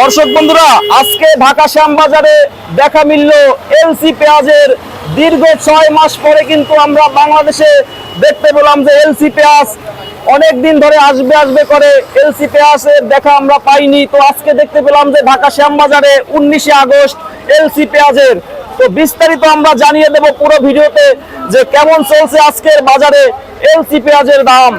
দর্শক বন্ধুরা, আজকে ঢাকা শ্যামবাজারে দেখা মিলল এলসি পেঁয়াজের। দীর্ঘ ছয় মাস পরে কিন্তু আমরা বাংলাদেশে দেখতে পেলাম যে এলসি পেঁয়াজ অনেক দিন ধরে আসবে আসবে করে। এলসি পেঁয়াজের দেখা আমরা পাইনি। তো আজকে দেখতে পেলাম যে ঢাকা শ্যামবাজারে উনিশে আগস্ট এলসি পেঁয়াজের। তো বিস্তারিত আমরা জানিয়ে দেব পুরো ভিডিওতে যে কেমন চলছে আজকের বাজারে এলসি পেঁয়াজের দাম।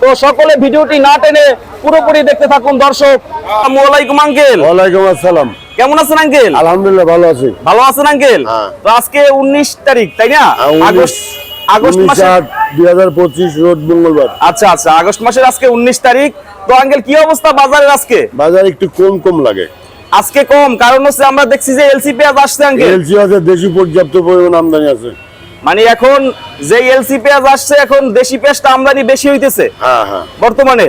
তো সকলে ভিডিওটি না টেনে পুরোপুরি দেখতে থাকুন দর্শক। আসসালামু আলাইকুম আঙ্কেল। ওয়ালাইকুম আসসালাম। কেমন আছেন আঙ্কেল? আলহামদুলিল্লাহ ভালো আছি। ভালো আছেন আঙ্কেল? হ্যাঁ। তো আজকে উনিশ তারিখ তাই না? আগস্ট আগস্ট মাসে দুই হাজার পঁচিশ রোজ মঙ্গলবার। আচ্ছা আচ্ছা আগস্ট মাসের আজকে উনিশ তারিখ। তো আঙ্কেল কি অবস্থা বাজারের আজকে? বাজার একটু কম কম লাগে। আজকে কম কারণ হচ্ছে আমরা দেখছি যে এলসি পেঁয়াজ আসছে আঙ্কেল। এলসি আছে দেশি পর্যাপ্ত পরিমাণ আমদানি আছে। মানে এখন যে এলসি পেঁয়াজ আসছে এখন দেশি পেঁয়াজটা আমদানি বেশি হইতেছে। হ্যাঁ হ্যাঁ। বর্তমানে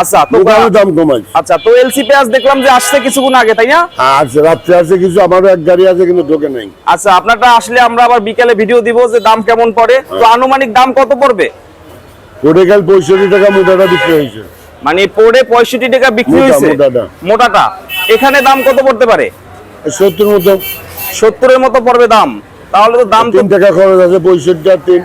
আচ্ছা তো দাম কমাইছে আচ্ছা তো এলসি পেঁয়াজ দেখলাম যে আসছে কিছুক্ষণ আগে তাই না? হ্যাঁ রাত্রে আছে কিছু আমারও এক গাড়ি আছে কিন্তু ঢোকে নাই। আচ্ছা আপনারটা আসলে আমরা আবার বিকেলে ভিডিও দিব যে দাম কেমন পড়ে। তো হ্যাঁ। আনুমানিক দাম কত পড়বে? ওটা কাল পঁয়ষট্টি টাকা মোটাটা বিক্রি হয়েছে। মানে পড়ে পঁয়ষট্টি টাকা বিক্রি হয়েছে? মোটাটা। মোটাটা। এখানে দাম কত পড়তে পারে? সত্তর মতো। সত্তরের মতো পড়বে দাম। তাহলে তো দাম তিন টাকা খরচ আছে পঁয়ষট্টি আর তিন।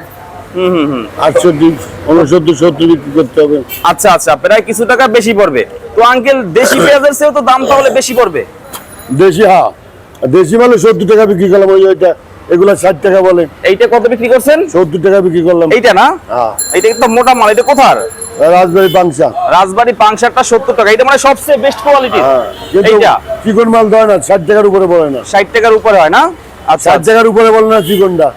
আটষট্টি উনসত্তর সত্তর বিক্রি করতে হবে। আচ্ছা আচ্ছা প্রায় কিছু টাকা বেশি পড়বে। তো আঙ্কেল দেশি পেঁয়াজের চেয়েও তো দাম তাহলে বেশি পড়বে। দেশি হ্যাঁ। দেশি মানে সত্তর টাকা বিক্রি করলাম ওই ওইটা এগুলা ষাট টাকা বলে। এইটা কত বিক্রি করছেন? সত্তর টাকা বিক্রি করলাম। এইটা না? এইটা একদম মোটা মাল এটা কোথার? রাজবাড়ি পাংশা। রাজবাড়ি পাংশারটা সত্তর টাকা এটা মানে সবচেয়ে বেস্ট কোয়ালিটি হ্যাঁ এইটা? চিকন মাল দেয় না ষাট টাকার উপরে বলে না। ষাট টাকার উপরে হয় না? আচ্ছা। ষাট টাকার উপরে বলে না চিকনটা।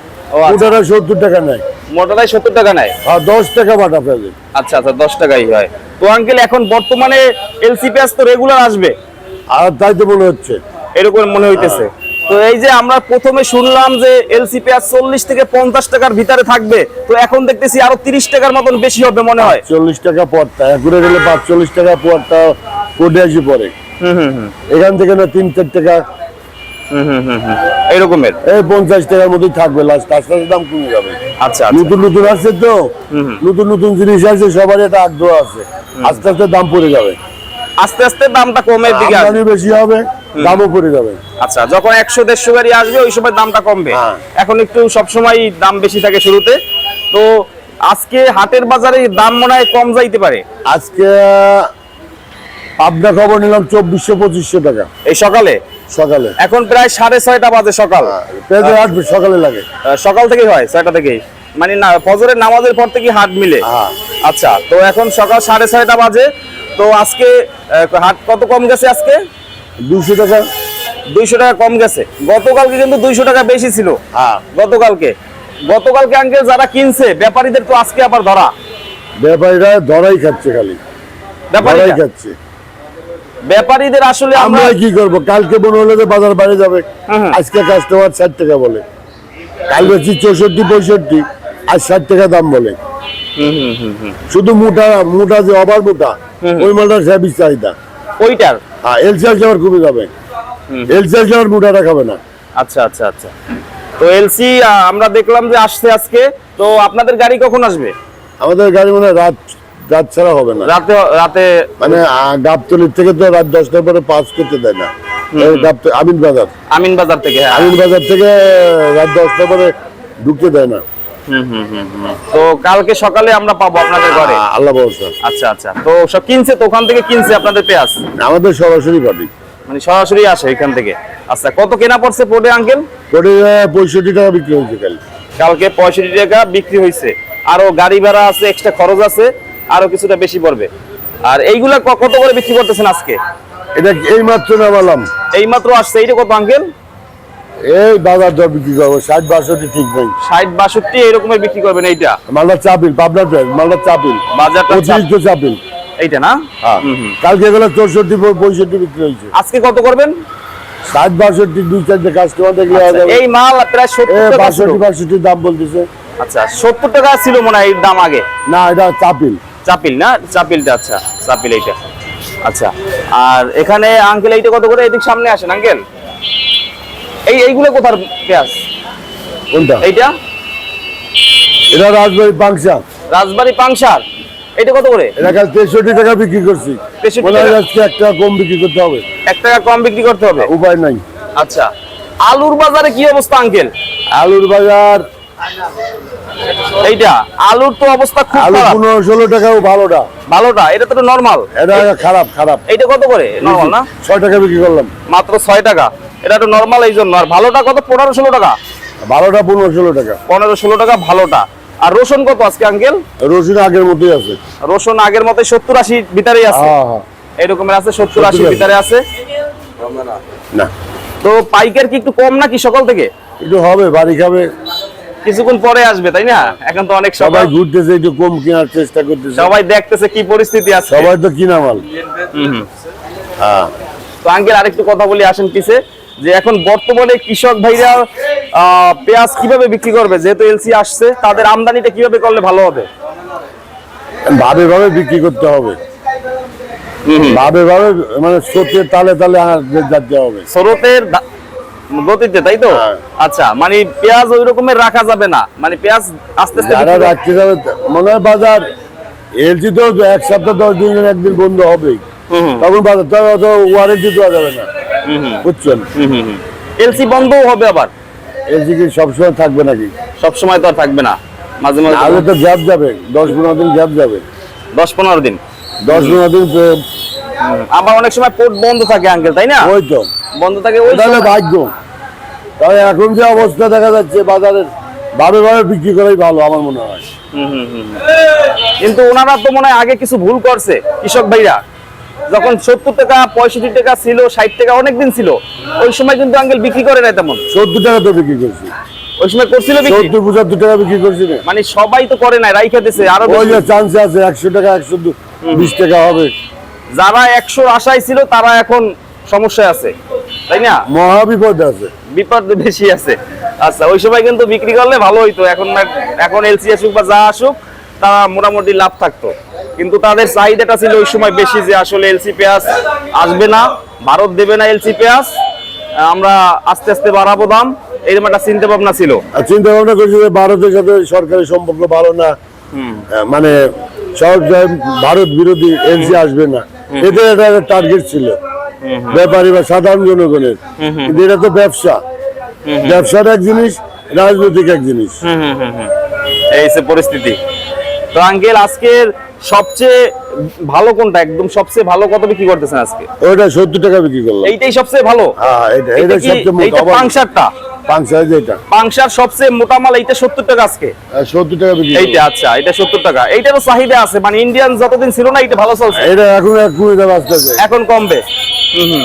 সত্তর টাকা নেয় মোটাটাই সত্তর টাকা নেয়? আর দশ টাকা বাটা পেঁয়াজে আচ্ছা আচ্ছা দশ টাকাই হয়। তো আঙ্কেল এখন বর্তমানে এলসি পেঁয়াজ তো রেগুলার আসবে? আর তাই তো মনে হচ্ছে। এরকম মনে হইতেছে। তো এই যে আমরা প্রথমে শুনলাম যে এলসি পেঁয়াজ চল্লিশ থেকে পঞ্চাশ টাকার ভিতরে থাকবে তো এখন দেখতেছি আরও তিরিশ টাকার মতন বেশি হবে মনে হয়। চল্লিশ টাকা পরটা ঘুরে গেলে পাঁচচল্লিশ টাকা পরটা কোটে আসি পরে। হুম হুম হুম। এখান থেকে না তিন চার টাকা এরকমের এই পঞ্চাশ টাকার মধ্যেই থাকবে লাস্ট আস্তে আস্তে দাম কমে যাবে। আচ্ছা আচ্ছা। নতুন নতুন আসছে তো। নতুন নতুন জিনিস আসছে সবারই একটা আগ্রহ আছে। আস্তে আস্তে দাম পড়ে যাবে। আস্তে আস্তে দামটা কমের দিকে আসবে। বেশি হবে দামও পড়ে যাবে। আচ্ছা যখন একশো দেড়শো গাড়ি আসবে ওই সময় দামটা কমবে। হ্যাঁ। এখন একটু সবসময় দাম বেশি থাকে শুরুতে। তো আজকে হাটের বাজারে দাম মনে হয় কম যাইতে পারে। আজকে আপনার খবর নিলাম চব্বিশশো পঁচিশশো টাকা। এই সকালে? সকালে। এখন প্রায় সাড়ে ছয়টা বাজে সকাল। পেঁয়াজের হাট সকালে লাগে। সকাল থেকেই হয় ছয়টা থেকেই। মানে না ফজরের নামাজের পর থেকে হাট মিলে। হ্যাঁ। আচ্ছা তো এখন সকাল সাড়ে ছয়টা বাজে। তো আজকে হাট কত কম গেছে আজকে? দুশো টাকা। দুইশো টাকা কম গেছে। গতকালকে কিন্তু দুইশো টাকা বেশি ছিল। হ্যাঁ। গতকালকে। গতকালকে আঙ্কেল যারা কিনছে ব্যাপারীদের তো আজকে আবার ধরা। ব্যাপারীরা ধরাই খাচ্ছে খালি। ব্যাপারীরা? খাচ্ছে। ব্যাপারীদের আসলে আমরা কি করব? কালকে মনে হলে তো বাজার বাড়ে যাবে। হুম। আজকে কাস্টমার ষাট টাকা বলে। কাল বেশি চৌষট্টি পঁয়ষট্টি আর ষাট টাকা দাম বলে। শুধু মোটা মোটা যে অবার মোটা ওই মালটার সেবিস চাহিদা। ওইটার? হ্যাঁ এলসিআর যাওয়ার কমে যাবে। এলসিআর যাওয়ার মোটাটা খাবে না। আচ্ছা আচ্ছা আচ্ছা। তো এলসি আমরা দেখলাম যে আসছে আজকে। তো আপনাদের গাড়ি কখন আসবে? আমাদের গাড়ি মানে রাত রাত ছাড়া হবে না। রাতে রাতে মানে গাবতলির থেকে তো রাত দশটার পরে পাস করতে দেয় না। আমিন বাজার। আমিন বাজার থেকে হ্যাঁ। আমিন বাজার থেকে রাত দশটার পরে ঢুকতে দেয় না। তো কালকে সকালে আমরা পাবো আপনাদের ঘরে? আল্লাহ ভরসা। আচ্ছা আচ্ছা। তো সব কিনছে তো ওখান থেকে কিনছে আপনাদের পেঁয়াজ? আমাদের সরাসরি পাবি। মানে সরাসরি আসে এখান থেকে। আচ্ছা কত কেনা পড়ছে পোটে আঙ্কেল? কোটি পঁয়ষট্টি টাকা বিক্রি হয়েছে কাল কালকে পঁয়ষট্টি টাকা বিক্রি হয়েছে। আরও গাড়ি ভাড়া আছে এক্সট্রা খরচ আছে। আরও কিছুটা বেশি পড়বে। আর এইগুলা কত করে বিক্রি করতেছেন আজকে? এটা এই মাত্র নামালাম। এই মাত্র আসছে এইটা কত আঙ্কেল? এই বাজার দর বিক্রি করব ষাট বাষট্টি ঠিক নেই। ষাট বাষট্টি এরকমের বিক্রি করবেন এইটা? মালদা চাপিল মালদা চাপিল বাজারটা চাপ- অতিরিক্ত চাপিল এইটা না? হ্যাঁ। কালকে এগুলো চৌষট্টি পঁয়ষট্টি বিক্রি হয়েছে। আজকে কত করবেন? ষাট বাষট্টি দুই চারটে কাস্টমার দেখলে আচ্ছা, এই মাল প্রায় সত্তর ছিল। বাষট্টি দাম বলতেছে। আচ্ছা সত্তর টাকা ছিল মনে হয় দাম আগে। না এটা চাপিল চাপিল না? চাপিলটা আচ্ছা চাপিল এইটা। আচ্ছা আর এখানে আঙ্কেল এইটা কত করে? এদিক সামনে আসেন আঙ্কেল এই এইগুলো কোথার পেঁয়াজ? কোনটা? এইটা? এটা রাজবাড়ি পাংশা রাজবাড়ি পাংশার এটা কত করে? এটা কাল তেষট্টি টাকা বিক্রি করছি। 63 মনে হয় টাকা? আজকে একটা কম বিক্রি করতে হবে। এক টাকা কম বিক্রি করতে হবে? উপায় নাই। আচ্ছা আলুর বাজারে কি অবস্থা আঙ্কেল আলুর বাজার এইটা আলুর তো অবস্থা খুব আলু পনেরো ষোলো টাকাও ভালোটা। ভালোটা এটা তো নরমাল এটা খারাপ খারাপ। এইটা কত করে? নরমাল না? ছয় টাকা বিক্রি করলাম। মাত্র ছয় টাকা। এটা তো নরমাল এই জন্য। আর ভালোটা কত? পনেরো ষোলো টাকা। ভালোটা পনেরো ষোলো টাকা। পনেরো ষোলো টাকা ভালোটা। আর রসুন কত আজকে আঙ্কেল রসুন আগের মতোই আছে। রসুন আগের মতো সত্তর আশি ভিতরেই আছে। হ্যাঁ হ্যাঁ। এরকমের আছে সত্তর আশি। 70 ভিতরে আছে। না। তো পাইকার কি একটু কম নাকি সকাল থেকে? একটু হবে বাড়ি খাবে। কিছুক্ষণ পরে আসবে তাই না? এখন তো অনেক সবাই ঘুরতেছে একটু কম কেনার চেষ্টা করতেছে। সবাই দেখতেছে কি পরিস্থিতি আছে। সবাই তো কিনা মাল। হ্যাঁ। তো আঙ্কেল আরেকটু কথা বলি আসেন পিছে। যে এখন বর্তমানে কৃষক ভাইরা পেঁয়াজ কীভাবে বিক্রি করবে? যেহেতু এলসি আসছে তাদের আমদানিটা কীভাবে করলে ভালো হবে? ভাবে ভাবে বিক্রি করতে হবে। ভাবে ভাবে মানে সত্যের তালে তালে যাতে হবে। স্রোতের গতিতে তাই তো? হ্যাঁ। আচ্ছা মানে পেঁয়াজ ওই রকমের রাখা যাবে না। মানে পেঁয়াজ আস্তে আস্তে যারা রাখতে যাবে মনে হয় বাজার এলসি তো এক সপ্তাহ দশ দিন একদিন বন্ধ হবেই। তখন বাজার তো অত ওয়ারেন্টি দেওয়া যাবে না। বুঝছেন। এলসি বন্ধও হবে আবার? এলসি কি সবসময় থাকবে নাকি? সব সময় তো আর থাকবে না। মাঝে মাঝে আগে তো গ্যাপ যাবে। দশ পনেরো দিন গ্যাপ যাবে। দশ পনেরো দিন? দশ পনেরো দিন আবার অনেক সময় পোর্ট বন্ধ থাকে আঙ্কেল তাই না? ওই তো। বন্ধ থাকে ওই ভাগ্য। তবে এখন যে অবস্থা দেখা যাচ্ছে বাজারের ভাবে ভাবে বিক্রি করাই ভালো আমার মনে হয়। কিন্তু ওনারা তো মনে হয় আগে কিছু ভুল করছে কৃষক ভাইরা। যখন সত্তর টাকা পঁয়ষট্টি টাকা ছিল ষাট টাকা অনেক দিন ছিল ওই সময় কিন্তু আঙ্কেল বিক্রি করে না তেমন। সত্তর টাকা তো বিক্রি করছি। ওই সময় করছিল সত্তর পঁচাত্তর টাকা বিক্রি করছি না মানে সবাই তো করে নাই রাইখা দিছে আরও চান্স আছে একশো টাকা একশো বিশ টাকা হবে। যারা একশোর আশায় ছিল তারা এখন সমস্যায় আছে। তাই না? মহা বিপদ আছে। বিপদ বেশি আছে। আচ্ছা ওই সময় কিন্তু বিক্রি করলে ভালো হইতো। এখন না- এখন এলসি আসুক বা যা আসুক তারা মোটামুটি লাভ থাকতো। কিন্তু তাদের চাহিদাটা ছিল ওই সময় বেশি যে আসলে এলসি পেঁয়াজ আসবে না ভারত দেবে না এলসি পেঁয়াজ। আমরা আস্তে আস্তে বাড়াবো দাম। এরকম একটা চিন্তা ভাবনা ছিল। চিন্তা ভাবনা করছি যে ভারতের সাথে সরকারের সম্পর্ক ভালো না। মানে সরকার ভারত বিরোধী এনসি আসবে না। এদের একটা টার্গেট ছিল। ব্যাপারী বা সাধারণ জনগণের। কিন্তু এটা তো ব্যবসা। ব্যবসার এক জিনিস রাজনৈতিক এক জিনিস। এই পরিস্থিতি। তো আঙ্কেল আজকের সবচেয়ে ভালো কোনটা? একদম সবচেয়ে ভালো কত বিক্রি করতেছেন আজকে? ওটা সত্তর টাকা বিক্রি করলাম। এইটাই সবচেয়ে ভালো? হ্যাঁ এটা এটা এটা সবচেয়ে মোটা পাংশারটা? পাঁচ সাইজ পাংশার সবচেয়ে মোটা মাল এইটা সত্তর টাকা আজকে। সত্তর টাকা বিক্রি এইটা আচ্ছা এটা সত্তর টাকা। এইটারও চাহিদা আছে মানে ইন্ডিয়ান যতদিন ছিল না এটা ভালো চলছে। এটা এখন এক কুড়ি টাকা আসতে এখন কমবে। হুম হুম।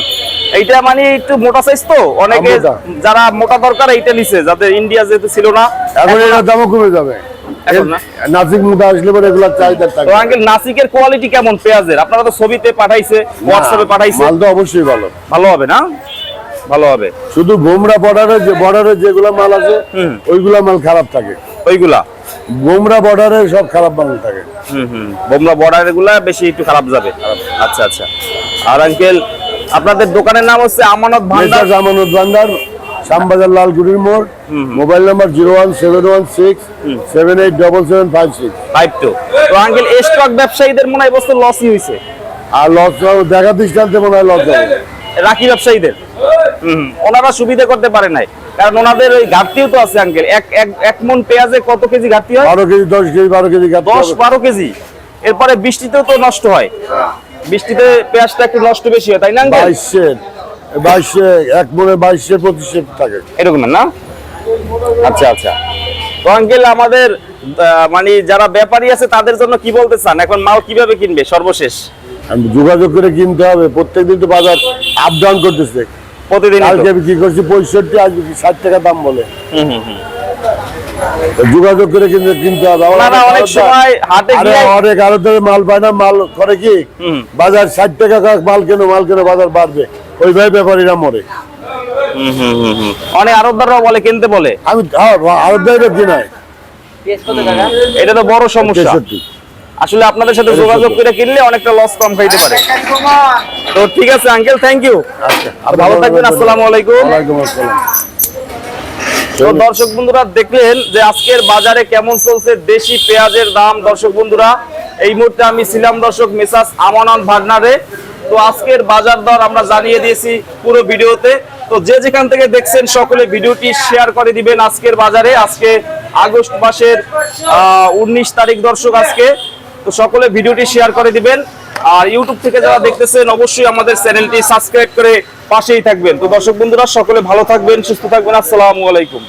এইটা মানে একটু মোটা সাইজ তো? অনেকে যারা মোটা দরকার এইটা নিছে যাদের ইন্ডিয়া যেহেতু ছিল না এখন এটার দামও কমে যাবে? নাসিক মুটা আসলে পরে এগুলা চাহিদা তো আঙ্কেল নাসিকের কোয়ালিটি কেমন পেঁয়াজের? আপনারা তো ছবিতে পাঠাইছে হোয়াটসঅ্যাপে পাঠাইছে। মাল তো অবশ্যই ভালো। ভালো হবে না? ভালো হবে। শুধু গোমরা বর্ডারে যে বর্ডারে যেগুলো মাল আছে। ওইগুলা মাল খারাপ থাকে। ওইগুলা? গোমরা বর্ডারে সব খারাপ মাল থাকে। হুম হুম। বোমরা বর্ডারগুলা বেশি একটু খারাপ যাবে। আচ্ছা আচ্ছা। আর আঙ্কেল আপনাদের দোকানের নাম হচ্ছে আমানত ভান্ডার। জামানত ভান্ডার শ্যামবাজার লালগুড়ির মোড় mobile number zero one seven one six seven eight double seven five six. Five two তো আঙ্কেল স্টক ব্যবসায়ীদের মনে হয় বস্তু লসই হয়েছে আর লস দেখা দৃষ্টান্তে মনে হয় লস হবে। রাখি ব্যবসায়ীদের। ওনারা সুবিধা করতে পারে নাই। কারণ ওনাদের ওই ঘাটতিও তো আছে আঙ্কেল এক এক এক মন পেঁয়াজে কত কেজি ঘাটতি হয়? বারো কেজি দশ কেজি বারো কেজি দশ বারো কেজি। এরপরে বৃষ্টিতেও তো নষ্ট হয়। বৃষ্টিতে পেঁয়াজটা একটু নষ্ট বেশি হয় তাই না আঙ্কেল বাইশে এক মনে বাইশে পঁচিশে থাকে। এরকম না? আচ্ছা আচ্ছা। তো আঙ্কেল আমাদের মানে যারা ব্যাপারী আছে তাদের জন্য কি বলতে চান? এখন মাল কীভাবে কিনবে? সর্বশেষ। যোগাযোগ করে কিনতে হবে। প্রত্যেকদিন তো বাজার আপ ডাউন করতেছে প্রতিদিন বিক্রি করছি? পঁয়ষট্টি আজ বিক্রি ষাট টাকা দাম বলে। যোগাযোগ করে কিনতে কিনতে হবে। অনেক সময় হাটে গিয়ে অনেক আরও মাল পায় না। মাল করে কি। বাজার ষাট টাকা মাল কেন মাল কেন বাজার বাড়বে। ওইভাবে ব্যাপারীরা মরে। অনেক আরবদাররাও বলে কিনতে বলে। আমি হ্যাঁ, এটা তো বড় সমস্যা। আসলে আপনাদের সাথে যোগাযোগ করে কিনলে অনেকটা লস কম খাইতে পারে। তো ঠিক আছে আঙ্কেল থ্যাংক ইউ আচ্ছা আর ভালো থাকবেন আসসালামু। আলাইকুম। আসসালাম। তো দর্শক বন্ধুরা দেখলেন যে আজকের বাজারে কেমন চলছে দেশি পেঁয়াজের দাম। দর্শক বন্ধুরা এই মুহূর্তে আমি ছিলাম দর্শক মেসাস আমানত ভাগনারে। তো আজকের বাজার দর আমরা জানিয়ে দিয়েছি পুরো ভিডিওতে। তো যে যেখান থেকে দেখছেন সকলে ভিডিওটি শেয়ার করে দিবেন আজকের বাজারে। আজকে আগস্ট মাসের উনিশ তারিখ দর্শক আজকে। তো সকলে ভিডিওটি শেয়ার করে দিবেন। আর ইউটিউব থেকে যারা দেখতেছেন, অবশ্যই আমাদের চ্যানেলটি সাবস্ক্রাইব করে পাশেই থাকবেন। তো দর্শক বন্ধুরা, সকলে ভালো থাকবেন, সুস্থ থাকবেন। আসসালামু আলাইকুম।